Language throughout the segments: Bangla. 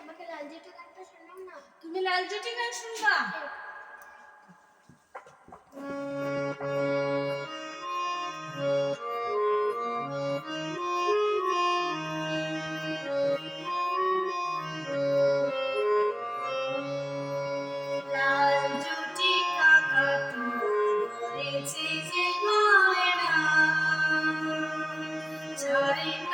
আমাকে লাল জুটি গানটা শোনাও না তুমি লাল গান শুনবা Sorry.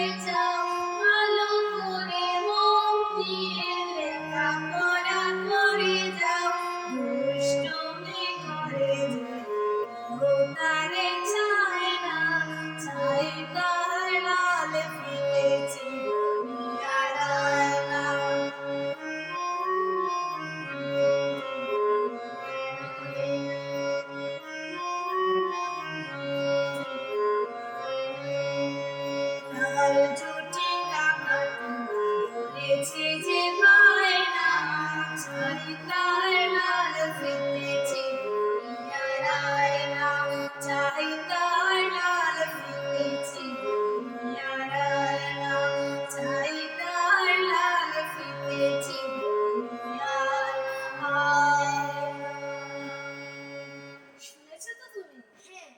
dear dog. ফুটেছে যে বায়না ছয় তার লাল ফুটেছে রায়না চাই তার লাল ফুটেছে রায়না চাই তার লাল ফুটেছে শুনেছো তো তুমি? হ্যাঁ।